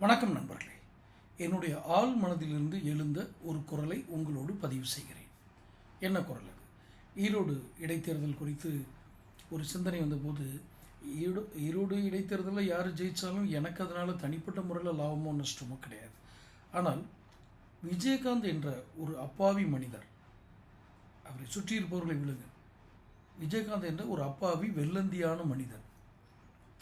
வணக்கம் நண்பர்களே. என்னுடைய ஆள் மனதிலிருந்து எழுந்த ஒரு குரலை உங்களோடு பதிவு செய்கிறேன். என்ன குரல் அது? ஈரோடு இடைத்தேர்தல் குறித்து ஒரு சிந்தனை வந்தபோது ஈரோடு ஈரோடு இடைத்தேர்தலில் யார் ஜெயித்தாலும் எனக்கு அதனால் தனிப்பட்ட முறையில் லாபமோ நஷ்டமோ கிடையாது. ஆனால் விஜயகாந்த் என்ற ஒரு அப்பாவி மனிதர் அவரை சுற்றியிருப்பவர்களை விழுங்க. விஜயகாந்த் என்ற ஒரு அப்பாவி வெள்ளந்தியான மனிதர்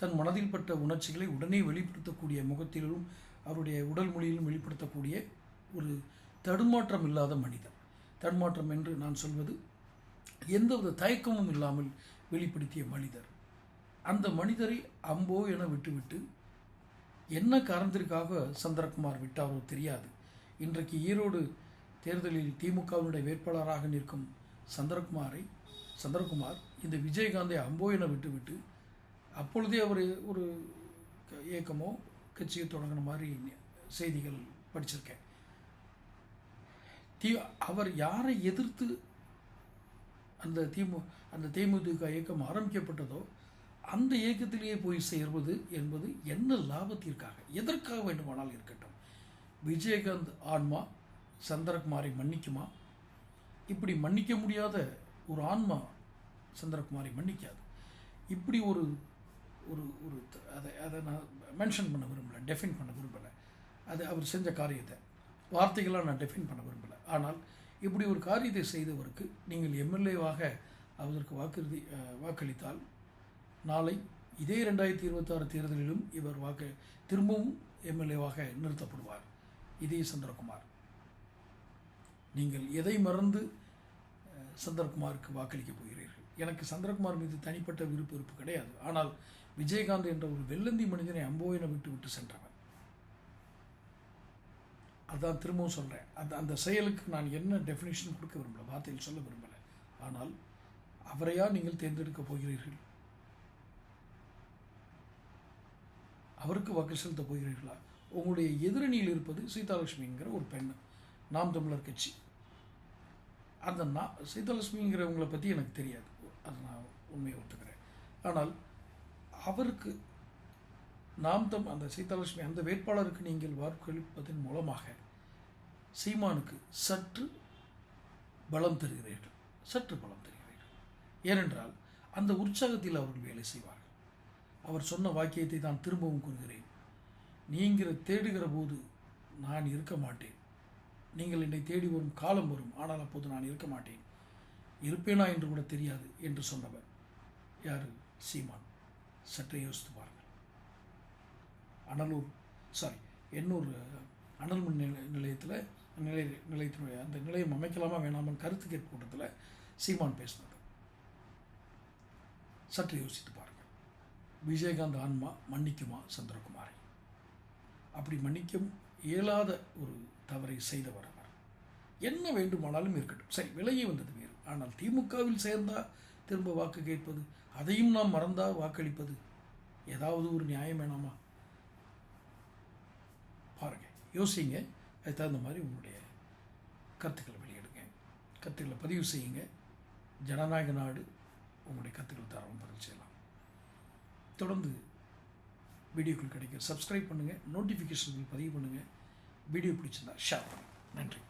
தன் மனதில் பட்ட உணர்ச்சிகளை உடனே வெளிப்படுத்தக்கூடிய முகத்திலும் அவருடைய உடல் மொழியிலும் வெளிப்படுத்தக்கூடிய ஒரு தடுமாற்றம் இல்லாத மனிதர் தடுமாற்றம் என்று நான் சொல்வது எந்தவித தயக்கமும் இல்லாமல் வெளிப்படுத்திய மனிதர். அந்த மனிதரை அம்போ என விட்டுவிட்டு என்ன காரணத்திற்காக சந்திரகுமார் விட்டாரோ தெரியாது. இன்றைக்கு ஈரோடு தேர்தலில் திமுகவினுடைய வேட்பாளராக நிற்கும் சந்திரகுமாரை சந்திரகுமார் இந்த விஜயகாந்தை அம்போ என விட்டுவிட்டு அப்பொழுதே அவர் ஒரு க- இயக்கமோ கட்சியை தொடங்கின மாதிரி செய்திகள் படிச்சிருக்கேன். தி அவர் யாரை எதிர்த்து அந்த திமு அந்த தேமுதிக இயக்கம் ஆரம்பிக்கப்பட்டதோ அந்த இயக்கத்திலேயே போய் சேர்வது என்பது என்ன லாபத்திற்காக எதற்காக வேண்டுமானால் இருக்கட்டும். விஜயகாந்த் ஆன்மா சந்திரகுமாரை மன்னிக்குமா? இப்படி மன்னிக்க முடியாத ஒரு ஆன்மா சந்திரகுமாரை மன்னிக்காது. இப்படி ஒரு ஒரு ஒரு அதை அதை நான் மென்ஷன் பண்ண விரும்பலை டெஃபின் பண்ண விரும்பலை. அது அவர் செஞ்ச காரியத்தை. வார்த்தைகளாக நான் டெஃபின் பண்ண விரும்பலை. ஆனால் இப்படி ஒரு காரியத்தை செய்தவருக்கு நீங்கள் எம்எல்ஏவாக அவருக்கு வாக்குறுதி வாக்களித்தால் நாளை இதே ரெண்டாயிரத்தி இருபத்தாறு தேர்தலிலும் இவர் வாக்கு திரும்பவும் எம்எல்ஏவாக நிறுத்தப்படுவார். இதே சந்திரகுமார். நீங்கள் எதை மறந்து சந்திரகுமாருக்கு வாக்களிக்கப் போகிறீர்கள்? எனக்கு சந்திரகுமார் மீது தனிப்பட்ட விருப்ப வெறுப்பு கிடையாது. ஆனால் விஜயகாந்த் என்ற ஒரு வெள்ளந்தி மனிதனை அம்போயின விட்டு விட்டு சென்றவன். அதான் திரும்பவும் சொல்கிறேன் அந்த அந்த செயலுக்கு நான் என்ன டெஃபினேஷன் கொடுக்க விரும்பல வார்த்தையில் சொல்ல விரும்பலை. ஆனால் அவரையா நீங்கள் தேர்ந்தெடுக்க போகிறீர்கள்? அவருக்கு வாக்கு செலுத்த போகிறீர்களா? உங்களுடைய எதிரணியில் இருப்பது சீதாலட்சுமிங்கிற ஒரு பெண். நாம் தமிழர் கட்சி. அந்த நான் சீதாலட்சுமிங்கிறவங்களை பற்றி எனக்கு தெரியாது. அது நான் உண்மையை ஒத்துக்கிறேன். ஆனால் அவருக்கு நாம் தம் அந்த சீதாலட்சுமி அந்த வேட்பாளருக்கு நீங்கள் வாக்களிப்பதன் மூலமாக சீமானுக்கு சற்று பலம் தருகிறீர்கள். சற்று பலம் தருகிறீர்கள். ஏனென்றால் அந்த உற்சாகத்தில் அவர்கள் வேலை செய்வார்கள். அவர் சொன்ன வாக்கியத்தை தான் திரும்பவும் கூறுகிறேன். நீங்கள் தேடுகிற போது நான் இருக்க மாட்டேன். நீங்கள் என்னை தேடி வரும் காலம் வரும். ஆனால் அப்போது நான் இருக்க மாட்டேன். இருப்பேனா என்று கூட தெரியாது என்று சொன்னவர். யார்? சீமான். சற்றே யோசித்து பாருங்கள். அனலூர் சாரி எண்ணூர் அனல் மின் நிலையத்தில் நிலைய நிலையத்தினுடைய அந்த நிலையம் அமைக்கலாமா வேணாமல் கருத்து கேட்பு கூட்டத்தில் சீமான் பேசினது சற்று யோசித்து பாருங்கள். விஜயகாந்த் ஆன்மா மன்னிக்குமா சந்திரகுமாரை? அப்படி மன்னிக்கும் இயலாத ஒரு தவறை செய்தவர் அவர். என்ன வேண்டுமானாலும் இருக்கட்டும். சரி விலகி வந்தது வேறு. ஆனால் திமுகவில் சேர்ந்தா திரும்ப வாக்கு கேட்பது அதையும் நாம் மறந்தா வாக்களிப்பது ஏதாவது ஒரு நியாயம் வேணாமா? பாருங்க யோசிங்க அதுக்கு தகுந்த மாதிரி உங்களுடைய கருத்துக்களை வெளியிடுங்க. கருத்துக்களை பதிவு செய்யுங்க. ஜனநாயக நாடு உங்களுடைய கருத்துக்களை தரவும் பதிவு செய்யலாம். தொடர்ந்து வீடியோக்கள் கிடைக்க சப்ஸ்கிரைப் பண்ணுங்கள் நோட்டிஃபிகேஷன்கள் பதிவு பண்ணுங்கள் வீடியோ பிடிச்சிருந்தா ஷேர் பண்ணுங்கள் நன்றி.